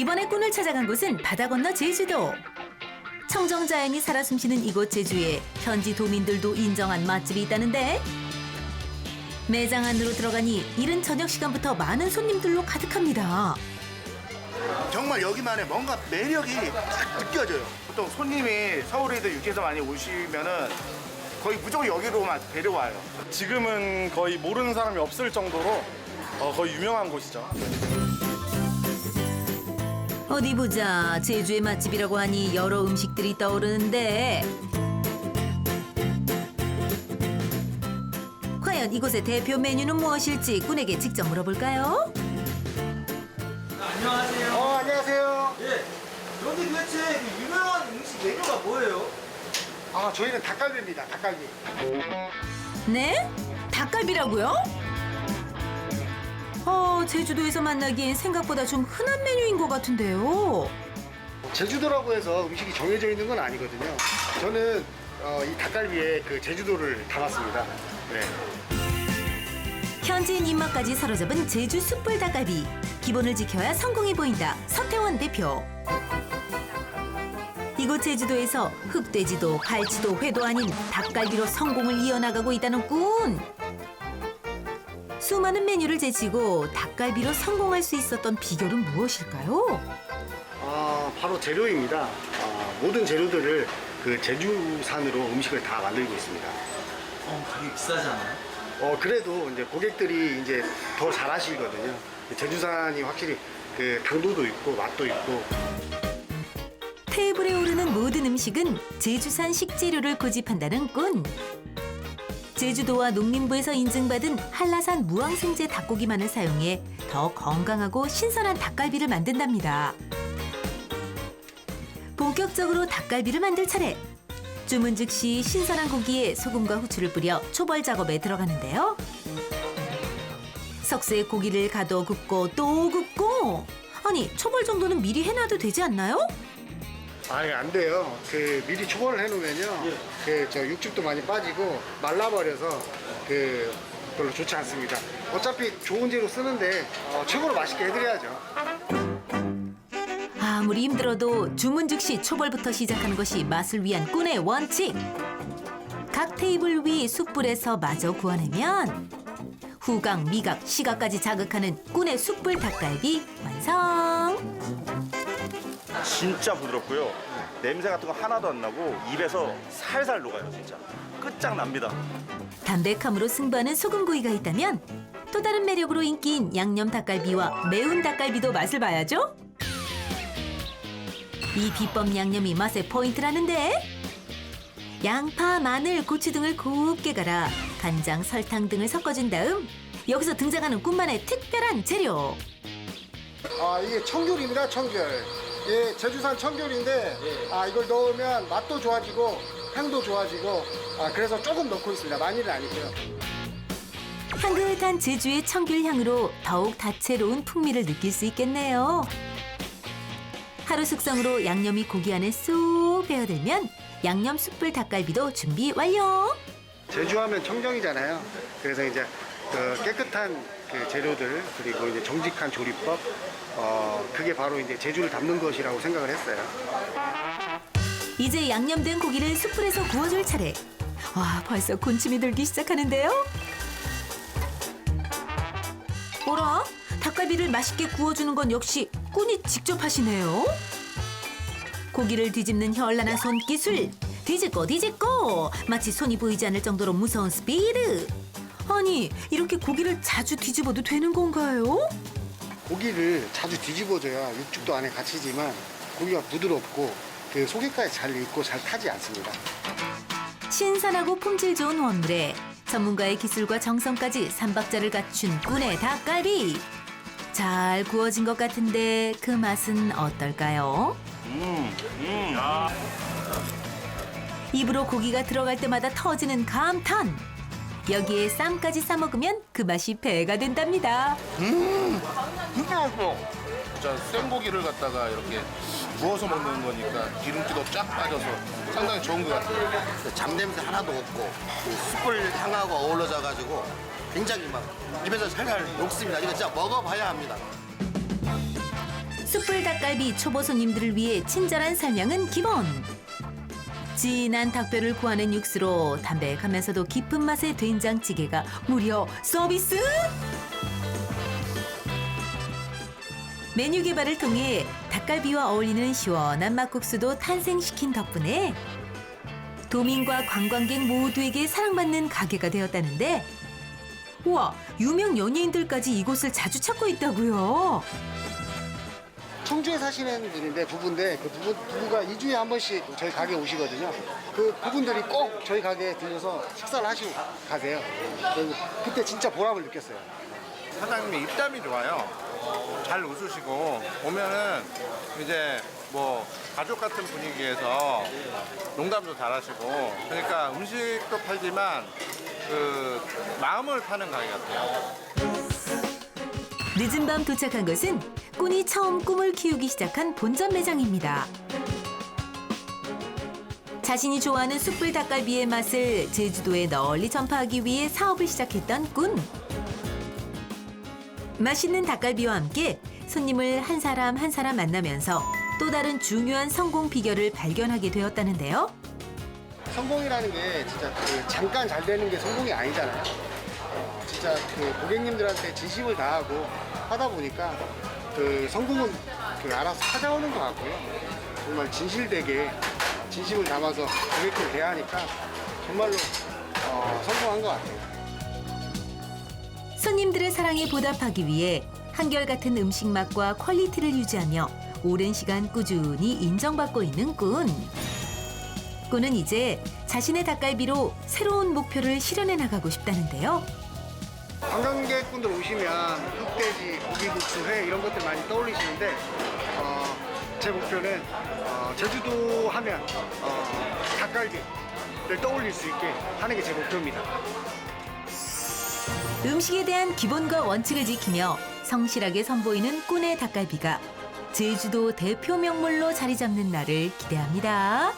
이번에 꾼을 찾아간 곳은 바다 건너 제주도. 청정 자연이 살아 숨쉬는 이곳 제주에 현지 도민들도 인정한 맛집이 있다는데 매장 안으로 들어가니 이른 저녁 시간부터 많은 손님들로 가득합니다. 정말 여기만의 뭔가 매력이 딱 느껴져요. 보통 손님이 서울에도 육지에서 많이 오시면은 거의 무조건 여기로만 데려와요. 지금은 거의 모르는 사람이 없을 정도로 어, 거의 유명한 곳이죠. 어디 보자. 제주의 맛집이라고 하니 여러 음식들이 떠오르는데 과연 이곳의 대표 메뉴는 무엇일지 꾼에게 직접 물어볼까요? 안녕하세요. 어, 안녕하세요. 예. 여기 도대체 그 유명한 음식 메뉴가 뭐예요? 아, 저희는 닭갈비입니다. 닭갈비. 네? 닭갈비라고요? 어, 제주도에서 만나기엔 생각보다 좀 흔한 메뉴인 것 같은데요. 제주도라고 해서 음식이 정해져 있는 건 아니거든요. 저는 어, 이 닭갈비에 그 제주도를 담았습니다. 네. 현지인 입맛까지 사로잡은 제주 숯불 닭갈비. 기본을 지켜야 성공이 보인다. 서태원 대표. 이곳 제주도에서 흑돼지도 갈치도 회도 아닌 닭갈비로 성공을 이어나가고 있다는 꾼. 수많은 메뉴를 제치고 닭갈비로 성공할 수 있었던 비결은 무엇일까요? 어, 바로 재료입니다. 어, 모든 재료들을 그 제주산으로 음식을 다 만들고 있습니다. 어, 가격 비싸잖아요. 어, 그래도 이제 고객들이 이제 더 잘하시거든요. 제주산이 확실히 그 당도도 있고 맛도 있고 테이블에 오르는 모든 음식은 제주산 식재료를 고집한다는 꾼. 제주도와 농림부에서 인증받은 한라산 무항생제 닭고기만을 사용해 더 건강하고 신선한 닭갈비를 만든답니다. 본격적으로 닭갈비를 만들 차례. 주문 즉시 신선한 고기에 소금과 후추를 뿌려 초벌 작업에 들어가는데요. 석쇠에 고기를 가둬 굽고 또 굽고. 아니, 초벌 정도는 미리 해놔도 되지 않나요? 아니 안 돼요. 그 미리 초벌을 해놓으면요, 그 저 육즙도 많이 빠지고 말라버려서 그 별로 좋지 않습니다. 어차피 좋은 재료 쓰는데 어, 최고로 맛있게 해드려야죠. 아무리 힘들어도 주문 즉시 초벌부터 시작하는 것이 맛을 위한 꾼의 원칙. 각 테이블 위 숯불에서 마저 구워내면 후각, 미각, 시각까지 자극하는 꾼의 숯불 닭갈비 완성. 진짜 부드럽고요. 냄새 같은 거 하나도 안 나고 입에서 살살 녹아요, 진짜. 끝장납니다. 담백함으로 승부하는 소금구이가 있다면 또 다른 매력으로 인기인 양념 닭갈비와 매운 닭갈비도 맛을 봐야죠. 이 비법 양념이 맛의 포인트라는데 양파, 마늘, 고추 등을 곱게 갈아 간장, 설탕 등을 섞어준 다음 여기서 등장하는 꿈만의 특별한 재료 아 이게 청귤입니다, 청귤. 예, 제주산 청귤인데 아 이걸 넣으면 맛도 좋아지고 향도 좋아지고 아 그래서 조금 넣고 있습니다. 많이는 아니고요. 향긋한 제주의 청귤 향으로 더욱 다채로운 풍미를 느낄 수 있겠네요. 하루 숙성으로 양념이 고기 안에 쏙 배어들면 양념 숯불 닭갈비도 준비 완료. 제주하면 청정이잖아요. 그래서 이제 그 깨끗한 그 재료들 그리고 이제 정직한 조리법 어 그게 바로 이제 제주를 담는 것이라고 생각을 했어요. 이제 양념된 고기를 숯불에서 구워줄 차례. 와, 벌써 군침이 돌기 시작하는데요. 뭐라? 닭갈비를 맛있게 구워주는 건 역시 꾼이 직접 하시네요. 고기를 뒤집는 현란한 손기술. 뒤집고 뒤집고 마치 손이 보이지 않을 정도로 무서운 스피드. 아니 이렇게 고기를 자주 뒤집어도 되는 건가요? 고기를 자주 뒤집어줘야 육즙도 안에 갇히지만 고기가 부드럽고 그 속에까지 잘 익고 잘 타지 않습니다. 신선하고 품질 좋은 원물에 전문가의 기술과 정성까지 삼박자를 갖춘 꾼의 닭갈비. 잘 구워진 것 같은데 그 맛은 어떨까요? 입으로 고기가 들어갈 때마다 터지는 감탄. 여기에 쌈까지 싸 먹으면 그 맛이 배가 된답니다. 진짜 맛있어. 진짜 생고기를 갖다가 이렇게 구워서 먹는 거니까 기름기도 쫙 빠져서 상당히 좋은 것 같아요. 그 잡냄새 하나도 없고 그 숯불 향하고 어우러져 가지고 굉장히 막 입에서 살살 녹습니다. 이거 진짜 먹어봐야 합니다. 숯불 닭갈비 초보 손님들을 위해 친절한 설명은 기본. 진한 닭뼈를 구하는 육수로 담백하면서도 깊은 맛의 된장찌개가 무려 서비스? 메뉴 개발을 통해 닭갈비와 어울리는 시원한 막국수도 탄생시킨 덕분에 도민과 관광객 모두에게 사랑받는 가게가 되었다는데 우와 유명 연예인들까지 이곳을 자주 찾고 있다고요. 청주에 사시는 분인데 부부인데 그 부부, 부부가 2주에 한 번씩 저희 가게에 오시거든요. 그 부분들이 꼭 저희 가게에 들려서 식사를 하시고 가세요. 그때 진짜 보람을 느꼈어요. 사장님이 입담이 좋아요. 잘 웃으시고 오면은 이제 뭐 가족 같은 분위기에서 농담도 잘하시고 그러니까 음식도 팔지만 그 마음을 파는 가게 같아요. 늦은 밤 도착한 것은 꾼이 처음 꿈을 키우기 시작한 본점 매장입니다. 자신이 좋아하는 숯불 닭갈비의 맛을 제주도에 널리 전파하기 위해 사업을 시작했던 꾼. 맛있는 닭갈비와 함께 손님을 한 사람 한 사람 만나면서 또 다른 중요한 성공 비결을 발견하게 되었다는데요. 성공이라는 게 진짜 그 잠깐 잘 되는 게 성공이 아니잖아요. 어, 진짜 그 고객님들한테 진심을 다하고 하다 보니까 그 성공은 그 알아서 찾아오는 것 같고요. 정말 진실되게 진심을 담아서 고객들 대하니까 정말로 어, 성공한 것 같아요. 손님들의 사랑에 보답하기 위해 한결같은 음식 맛과 퀄리티를 유지하며 오랜 시간 꾸준히 인정받고 있는 꾼. 꾼은 이제 자신의 닭갈비로 새로운 목표를 실현해 나가고 싶다는데요. 관광객분들 오시면 흑돼지, 고기국수, 회 이런 것들 많이 떠올리시는데 어, 제 목표는 어, 제주도 하면 어, 닭갈비를 떠올릴 수 있게 하는 게 제 목표입니다. 음식에 대한 기본과 원칙을 지키며 성실하게 선보이는 꾼의 닭갈비가 제주도 대표 명물로 자리 잡는 날을 기대합니다.